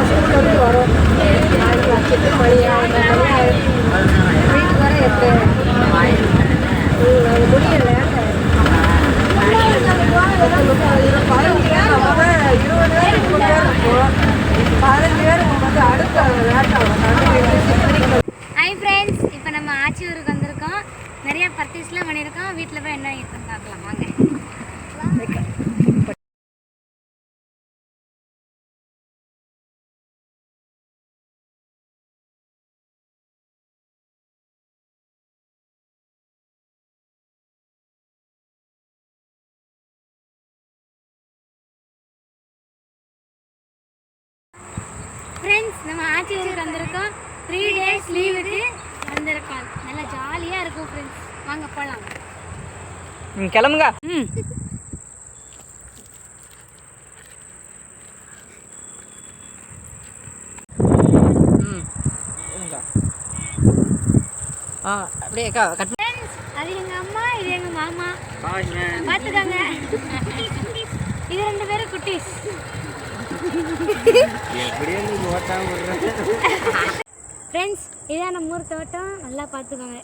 ஸ்கூல்லேருந்து வரோம் நாலு லட்சத்து வீட்டுக்கு வர எப்படி அது முடியல பதினஞ்சு பேர் நம்ம இருபது பேர் பேர் இருக்கும் பதினஞ்சு பேர் வந்து அடுத்த லேட்டாகும் ஹாய் ஃப்ரெண்ட்ஸ் இப்போ நம்ம ஆச்சியூருக்கு வந்திருக்கோம். நிறைய பர்ச்சேஸ்லாம் பண்ணியிருக்கோம். வீட்டில் போய் என்ன இருக்குன்னு பார்க்கலாம். வாங்க. நம்ம ஆச்சியூருக்கு வந்திருக்கோம். த்ரீ டேஸ் லீவுக்கு வந்திருக்கோம். நல்லா ஜாலியாக இருக்கும் ஃப்ரெண்ட்ஸ் வாங்க போகலாம் ம் கிளம்புங்க. ம். ம் இருங்க. ஆ அப்படியே அக்கா கட் அது எங்கள் அம்மா இது எங்கள் மாமா? பார்த்துக்கோங்க. இது ரெண்டு பேரும் குட்டீஸ். ஃப்ரெண்ட்ஸ் இதான் நம்ம ஊர் தோட்டம். நல்லா பார்த்துக்கோங்க.